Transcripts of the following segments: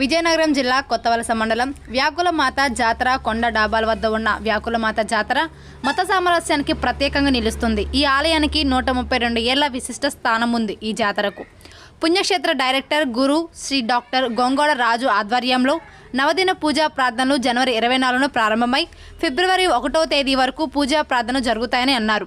విజయనగరం జిల్లా కొత్తవలస మండలం వ్యాకులమాత జాతర కొండ డాబాల వద్ద ఉన్న వ్యాకులమాత జాతర మత సామరస్యానికి ప్రత్యేకంగా నిలుస్తుంది. ఈ ఆలయానికి నూట ముప్పై రెండు ఏళ్ళ విశిష్ట స్థానం ఉంది ఈ జాతరకు. పుణ్యక్షేత్ర డైరెక్టర్ గురు శ్రీ డాక్టర్ గొంగోడ రాజు ఆధ్వర్యంలో నవదిన పూజా ప్రార్థనలు జనవరి ఇరవై నాలుగున ప్రారంభమై ఫిబ్రవరి ఒకటో తేదీ వరకు పూజా ప్రార్థనలు జరుగుతాయని అన్నారు.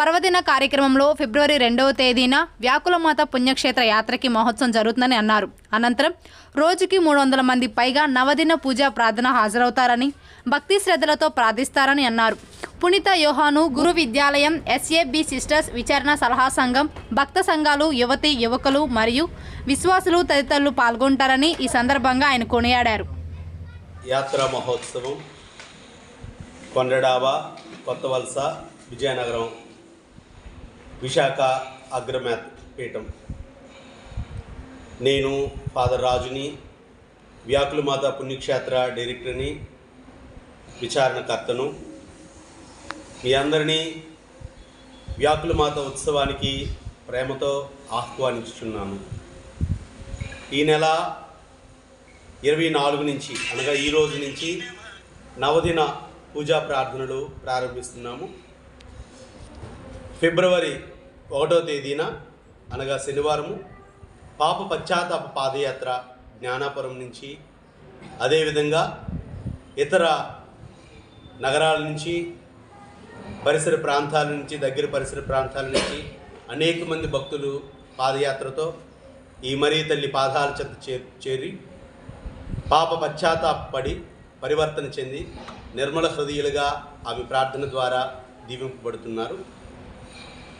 పర్వదిన కార్యక్రమంలో ఫిబ్రవరి రెండవ తేదీన వ్యాకులమాత పుణ్యక్షేత్ర యాత్రకి మహోత్సవం జరుగుతుందని అన్నారు. అనంతరం రోజుకి మూడు వందల మంది పైగా నవదిన పూజా ప్రార్థన హాజరవుతారని భక్తి శ్రద్ధలతో ప్రార్థిస్తారని అన్నారు. పునీత యోహాను గురు విద్యాలయం ఎస్ఏబి సిస్టర్స్ విచారణ సలహా సంఘం భక్త సంఘాలు యువతి యువకులు మరియు విశ్వాసులు తదితరులు పాల్గొంటారని ఈ సందర్భంగా ఆయన కొనియాడారు. యాత్రా మహోత్సవం కొండడాబా కొత్త వలస విజయనగరం విశాఖ అగ్రమాత్ పీఠం. నేను ఫాదర్ రాజుని వ్యాకులమాత పుణ్యక్షేత్ర డైరెక్టర్ని విచారణకర్తను. మీ అందరినీ వ్యాకులమాత ఉత్సవానికి ప్రేమతో ఆహ్వానించుచున్నాను. ఈ నెల ఇరవై నాలుగు నుంచి అనగా ఈ రోజు నుంచి నవదిన పూజా ప్రార్థనలు ప్రారంభిస్తున్నాము. ఫిబ్రవరి ఒకటో తేదీన అనగా శనివారము పాప పశ్చాత్తాప పాదయాత్ర జ్ఞానాపురం నుంచి అదేవిధంగా ఇతర నగరాల నుంచి పరిసర ప్రాంతాల నుంచి దగ్గర పరిసర ప్రాంతాల నుంచి అనేక మంది భక్తులు పాదయాత్రతో ఈ మరీ తల్లి పాదాల చెంత చే చేరి పాప పశ్చాత్తాపడి పరివర్తన చెంది నిర్మల హృదయులుగా ఆమె ప్రార్థన ద్వారా దీవింపబడుతున్నారు.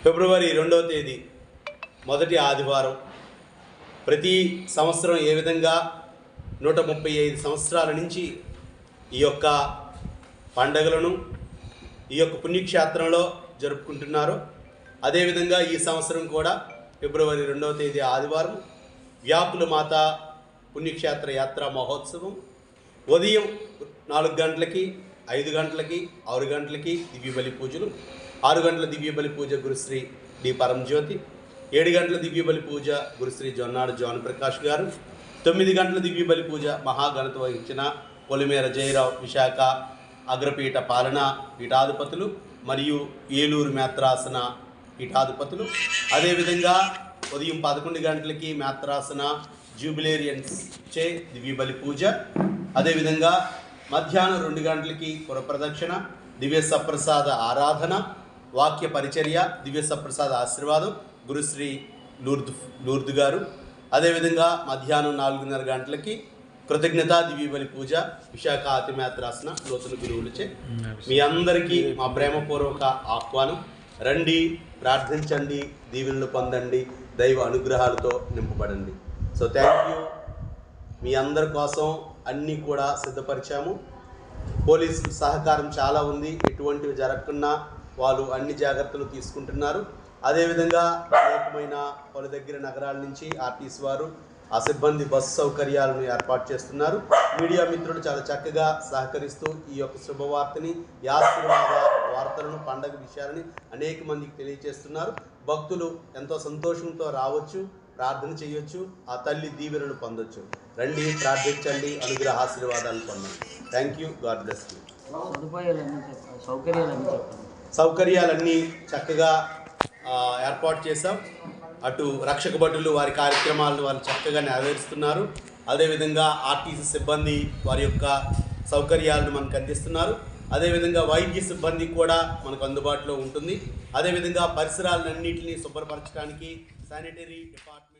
ఫిబ్రవరి రెండవ తేదీ మొదటి ఆదివారం. ప్రతి సంవత్సరం ఏ విధంగా నూట ముప్పై ఐదు సంవత్సరాల నుంచి ఈ యొక్క పండగలను ఈ యొక్క పుణ్యక్షేత్రంలో జరుపుకుంటున్నారు అదేవిధంగా ఈ సంవత్సరం కూడా ఫిబ్రవరి రెండవ తేదీ ఆదివారం వ్యాకుల మాత పుణ్యక్షేత్ర యాత్ర మహోత్సవం. ఉదయం నాలుగు గంటలకి ఐదు గంటలకి ఆరు గంటలకి దివ్యబలి పూజలు. ఆరు గంటల దివ్యబలి పూజ గురుశ్రీ డి పరంజ్యోతి ఏడు గంటల దివ్యబలి పూజ గురుశ్రీ జొన్నాడు జాన్ ప్రకాష్ గారు. తొమ్మిది గంటల దివ్యబలి పూజ మహాఘనత వహించిన పొలిమేర జయరావు విశాఖ అగ్రపీఠ పాలన పీఠాధిపతులు మరియు ఏలూరు మేత్రాసన పీఠాధిపతులు. అదేవిధంగా ఉదయం పదకొండు గంటలకి మేత్రాసన జూబిలేరియన్స్ చే దివ్య బలి పూజ. అదేవిధంగా మధ్యాహ్నం రెండు గంటలకి పురప్రదక్షిణ దివ్య సప్రసాద ఆరాధన వాక్య పరిచర్య దివ్య సప్రసాద ఆశీర్వాదం గురుశ్రీ లూర్దు లూర్దు గారు. అదేవిధంగా మధ్యాహ్నం నాలుగున్నర గంటలకి కృతజ్ఞత దివ్య బలి పూజ విశాఖ అతిమేత్రాసన నూతన గురువులచే మీ అందరికీ మా ప్రేమపూర్వక ఆహ్వానం. రండి ప్రార్థించండి దీవెనలు పొందండి దైవ అనుగ్రహాలతో నింపబడండి. సో థ్యాంక్ యూ మీ అందరి కోసం అన్నీ కూడా సిద్ధపరిచాము. పోలీసు సహకారం చాలా ఉంది. ఎటువంటివి జరగకుండా వాళ్ళు అన్ని జాగ్రత్తలు తీసుకుంటున్నారు. అదేవిధంగా అనేకమైన పలు దగ్గర నగరాల నుంచి ఆర్టీసీ వారు ఆ సిబ్బంది బస్సు సౌకర్యాలను ఏర్పాటు చేస్తున్నారు. మీడియా మిత్రులు చాలా చక్కగా సహకరిస్తూ ఈ యొక్క శుభవార్తని ఈ వార్తలను పండగ విషయాలని అనేక మందికి తెలియజేస్తున్నారు. భక్తులు ఎంతో సంతోషంతో రావచ్చు. ప్రార్థన చేయొచ్చు ఆ తల్లి దీవెనలు పొందొచ్చు. రండి ప్రార్థించండి అనుగ్రహ ఆశీర్వాదాలు పొందండి. Thank you God bless you సౌకర్యాలన్నీ చక్కగా ఏర్పాటు చేశాం. అటు రక్షక భటులు వారి కార్యక్రమాలను వారు చక్కగా నెరవేరుస్తున్నారు. అదేవిధంగా ఆర్టీసీ సిబ్బంది వారి యొక్క సౌకర్యాలను మనకు అందిస్తున్నారు. అదేవిధంగా వైద్య సిబ్బంది కూడా మనకు అందుబాటులో ఉంటుంది. అదేవిధంగా పరిసరాలన్నింటినీ శుభ్రపరచడానికి sanitary department.